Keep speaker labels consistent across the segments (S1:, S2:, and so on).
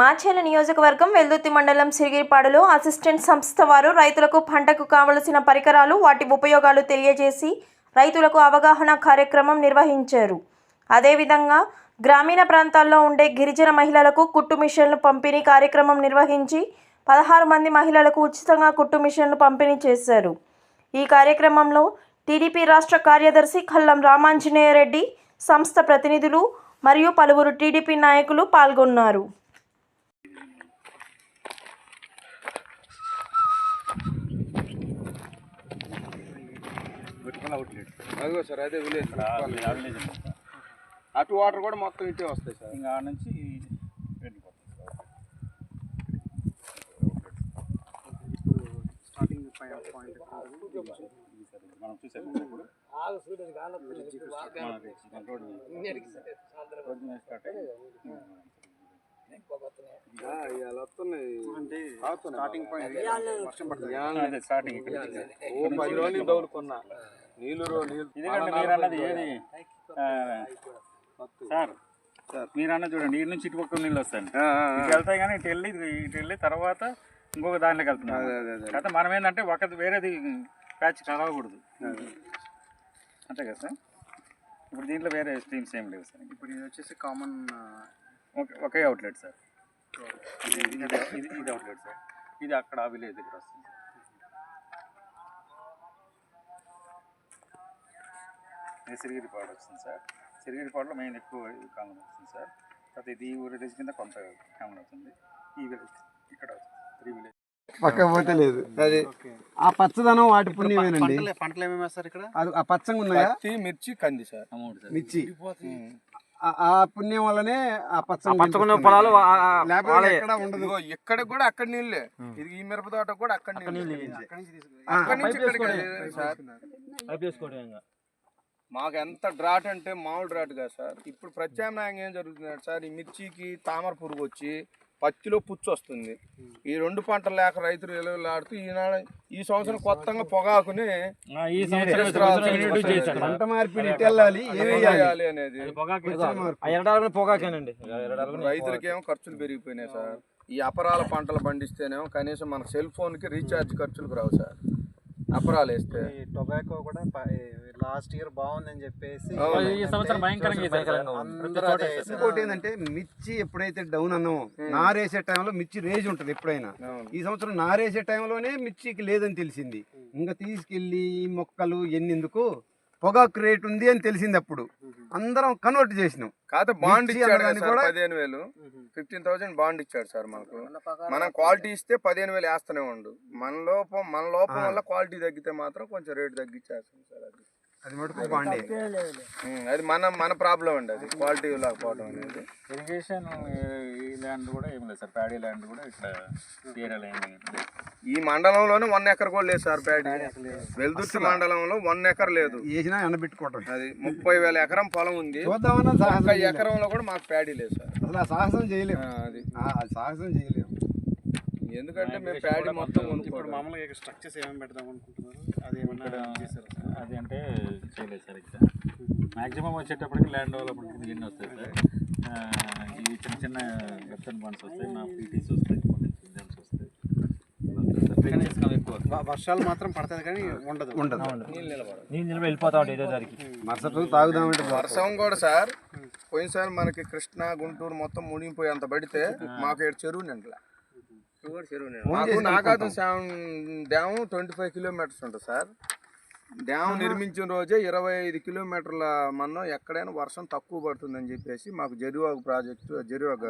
S1: మాచేల నియోజకవర్గం వెల్దుర్తి మండలం సిరిగిరిపాడులో అసిస్టెంట్ సంస్థ వారు రైతులకు పంటకు కావలసిన పరికరాలు వాటి ఉపయోగాలు తెలియజేసి రైతులకు అవగాహన కార్యక్రమం నిర్వహించారు. అదేవిధంగా గ్రామీణ ప్రాంతాల్లో ఉండే గిరిజన మహిళలకు కుట్టు మిషన్లు పంపిణీ కార్యక్రమం నిర్వహించి పదహారు మంది మహిళలకు ఉచితంగా కుట్టు మిషన్లు పంపిణీ చేశారు. ఈ కార్యక్రమంలో టీడీపీ రాష్ట్ర కార్యదర్శి కల్లం రామాంజనేయ రెడ్డి సంస్థ ప్రతినిధులు మరియు పలువురు టీడీపీ నాయకులు పాల్గొన్నారు.
S2: అదిగో సార్ అదే విలేజ్ అటు వాటర్ కూడా మొత్తం ఇటే వస్తాయి సార్.
S3: ఇంకా ఆడ నుంచి
S2: స్టార్టింగ్ పాయింట్
S3: మనం చూసాము ఇప్పుడు స్టార్ట్ సార్ మీరు అన్నది చూడండి ఈ నుంచి ఇటు పక్క నీళ్ళు
S2: ఆ,
S3: ఇటు వెళ్తాయి కానీ ఇటు వెళ్ళి ఇటు వెళ్ళి తర్వాత ఇంకొక దాంట్లోకి వెళ్తున్నాం
S2: అదే అదే అదే.
S3: అయితే మనం ఏంటంటే ఒక వేరేది ప్యాచ్ చదవకూడదు అంతే కదా సార్? ఇప్పుడు దీంట్లో వేరే స్ట్రీమ్స్ ఏం లేవు సార్?
S2: ఇప్పుడు ఇది వచ్చేసి కామన్
S3: ఒకే ఒకే అవుట్లెట్ సార్. ఇది ఇది అవుట్లెట్ సార్. ఇది అక్కడ ఆ విలేజ్ దగ్గర వస్తుంది. ఇది సిరిగిరిపాడు వస్తుంది సార్. సిరిగిరిపాడులో మెయిన్ ఎక్కువ కాలం వస్తుంది సార్. తర్వాత ఇది ఈ విలేజ్ కింద కొంత కామన్ అవుతుంది. ఈ విలేజ్ ఇక్కడ త్రీ విలేజ్.
S4: లేదు.
S2: అది
S4: ఆ పచ్చదనం వాటి పుణ్యమేనండి.
S2: పంటలు ఏమేమి వేస్తారు ఇక్కడ?
S4: అది ఆ పచ్చంగా ఉన్నాయా?
S2: పత్తి మిర్చి కంది సార్.
S3: అమౌంట్ సార్
S4: మిర్చి ఆ- పుణ్యం వల్లనే ఆ
S5: పొలాలు
S4: లేకపోతే. ఎక్కడ ఉండదు.
S2: ఇక్కడ కూడా అక్కడ నీళ్ళే. ఇది ఈ మిరప తోట కూడా అక్కడ నీళ్ళు. అక్కడి నుంచి ఇక్కడికి. మాకు ఎంత డ్రాట్ అంటే మామూలు డ్రాట్ కాదు సార్. ఇప్పుడు ప్రత్యామ్నాయంగా ఏం జరుగుతుంది సార్ ఈ మిర్చికి తామర పురుగు వచ్చి పత్తిలో పుచ్చు వస్తుంది. ఈ రెండు పంటలు లేక రైతులు ఎలుగులాడుతూ ఈనాడు ఈ సంవత్సరం కొత్తగా పొగాకుని.
S4: పంట మార్పిడి ఇటు వెళ్ళాలి ఏమి వేయాలి?
S2: అనేది రైతులకి ఏమో ఖర్చులు పెరిగిపోయినాయి సార్. ఈ అపరాల పంటలు పండిస్తేనేమో కనీసం మన సెల్ ఫోన్కి రీఛార్జ్ ఖర్చులకు రావు సార్. అపరాలు వేస్తే.
S6: ఈ టొబాకో కూడా లాస్ట్ ఇయర్ బాగుందని చెప్పేసి.
S4: ఇంకోటి ఏంటంటే మిర్చి ఎప్పుడైతే డౌన్ అన్నామో నారేసే టైంలో మిర్చి రేజ్ ఉంటుంది ఎప్పుడైనా. ఈ సంవత్సరం నారేసే టైంలోనే మిర్చికి లేదని తెలిసింది. ఇంకా తీసుకెళ్ళి ఈ మొక్కలు ఎన్నెందుకు? పొగాకు రేట్ ఉంది అని తెలిసింది అప్పుడు అందరం కన్వర్ట్ చేసినాం.
S2: కాకపోతే బాండ్ ఇచ్చాడు కదా
S4: కూడా-
S2: పదిహేను వేలు. ఫిఫ్టీన్ థౌసండ్ బాండ్ ఇచ్చాడు సార్ మనకు మనం క్వాలిటీ ఇస్తే పదిహేను వేలు వేస్తూనే ఉండు. మన లోపం మన లోపం వల్ల క్వాలిటీ తగ్గితే మాత్రం కొంచెం రేట్ తగ్గించేస్తాం సార్ అది.
S4: అది మటుకు
S2: అది మన మన ప్రాబ్లం అండి అది. క్వాలిటీ లేకపోవడం అనేది.
S3: ఇరిగేషన్ ఈ ల్యాండ్ కూడా ఏం లేదు సార్. ప్యాడీ ల్యాండ్ కూడా ఇక్కడ ఏరియాలో ఏం లేదు.
S2: ఈ మండలంలోనే వన్ ఎకర్ కూడా లేదు సార్ ప్యాడీ. వెల్దుర్తి మండలంలో వన్ ఎకర్ లేదు.
S4: వేసినా ఎండబెట్టుకోవటం
S2: అది ముప్పై వేల ఎకరం పొలం ఉంది.
S4: చూద్దామన్నా.
S2: ఎకరంలో కూడా మాకు ప్యాడీ లేదు సార్.
S4: అసలు ఆ సాహసం చేయలేము
S2: ఆ, అది.
S4: సాహసం చేయలేము
S2: ఎందుకంటే మేము ప్యాడీ మొత్తం
S6: ఇప్పుడు. మామూలుగా స్ట్రక్చర్స్ ఏమేమి పెడదాం అనుకుంటున్నారు? అది ఏమన్నా చేశారా?
S3: అది అంటే చేయలేదు సార్ ఇక్కడ. మ్యాక్సిమం వచ్చేటప్పటికి ల్యాండ్ డెవలప్మెంట్ ఎన్ని వస్తాయి సార్. ఈ చిన్న చిన్న వెస్టర్న్ బాండ్స్ వస్తాయి మా పీటీస్ వస్తాయి
S6: వర్షాలు మాత్రం పడుతుంది కానీ ఉండదు.
S4: ఉండదు.
S2: నీళ్ళు
S5: నిల్వ వెళ్ళిపోతా ఉంటాయి ఏదో దానికి
S4: మరుసటి రోజు తాగుదామంటే
S2: వర్షం కూడా సార్. పోయినసారి మనకి కృష్ణా గుంటూరు మొత్తం మునిగిపోయి అంత పడితే మాకు ఏడు చెరువు నిండలే. Nagarjuna Sagar dam twenty five kilometres ఉంటుంది సార్. డ్యామ్ నిర్మించిన రోజే ఇరవై ఐదు కిలోమీటర్ల మందం ఎక్కడైనా వర్షం తక్కువ పడుతుందని చెప్పేసి మాకు జరివాగు ప్రాజెక్టు జరివాగు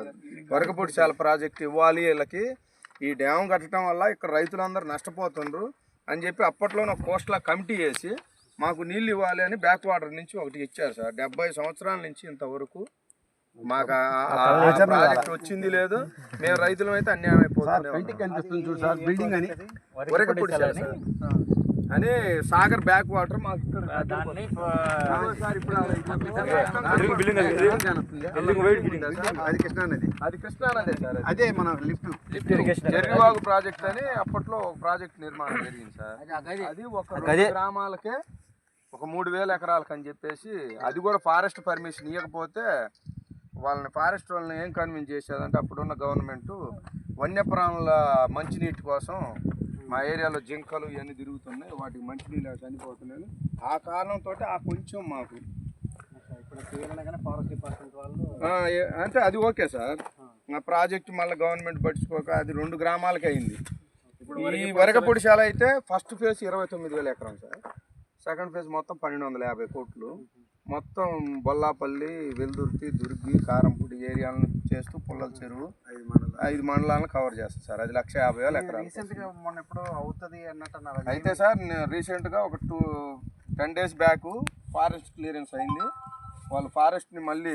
S2: వరకపొడిశాల ప్రాజెక్ట్ ఇవ్వాలి వీళ్ళకి. ఈ డ్యామ్ కట్టడం వల్ల ఇక్కడ రైతులందరూ నష్టపోతుండ్రు అని చెప్పి అప్పట్లోనే ఒక కోస్టల్ కమిటీ వేసి మాకు నీళ్ళు ఇవ్వాలి అని బ్యాక్ వాటర్ నుంచి ఒకటి ఇచ్చారు సార్. డెబ్బై సంవత్సరాల నుంచి ఇంతవరకు మాకు ప్రాజెక్ట్ వచ్చింది లేదు మేము రైతులం అయితే అన్యాయం అయిపోతుంది
S4: కంటికి కనిపిస్తుంది చూడు సార్ బిల్డింగ్ అని.
S2: సార్. అని సాగర్ బ్యాక్ వాటర్ మాకు అది-
S4: అది. కృష్ణా నది.
S2: అది కృష్ణా నదే సార్. అది.
S4: మన లిఫ్ట్.
S2: జరివాగు ప్రాజెక్ట్ అని అప్పట్లో ఒక ప్రాజెక్ట్ నిర్మాణం జరిగింది సార్. అది ఒక గ్రామాలకే ఒక మూడు వేల ఎకరాలకు అని చెప్పేసి అది కూడా ఫారెస్ట్ పర్మిషన్ ఇవ్వకపోతే వాళ్ళని ఫారెస్ట్ వాళ్ళని ఏం కన్విన్స్ చేసేదంటే అప్పుడున్న గవర్నమెంట్ వన్యప్రాణుల మంచినీటి కోసం మా ఏరియాలో జింకలు ఇవన్నీ తిరుగుతున్నాయి. వాటికి మంచినీళ్ళు చనిపోతున్నాయి. ఆ కారణంతో ఆ కొంచెం మాకు. అంటే అది ఓకే సార్. నా ప్రాజెక్ట్ మళ్ళీ గవర్నమెంట్ పట్టించుకోక అది రెండు గ్రామాలకి అయింది. ఈ వరకపొడిశాల అయితే ఫస్ట్ ఫేజ్ ఇరవై తొమ్మిది వేల ఎకరం సార్. సెకండ్ ఫేజ్ మొత్తం పన్నెండు వందల యాభై కోట్లు. మొత్తం బొల్లాపల్లి వెల్దుర్తి దుర్గి కారంపూడి ఏరియాలను చేస్తూ పుల్లల చెరువు ఐదు మండలాలను కవర్ చేస్తుంది సార్. అది లక్ష యాభై వేల ఎకరాలు.
S6: మొన్న ఎప్పుడో అవుతుంది అన్నట్టు
S2: అయితే సార్ రీసెంట్గా ఒక two ten days back forest clearance అయింది. వాళ్ళు ఫారెస్ట్ని మళ్ళీ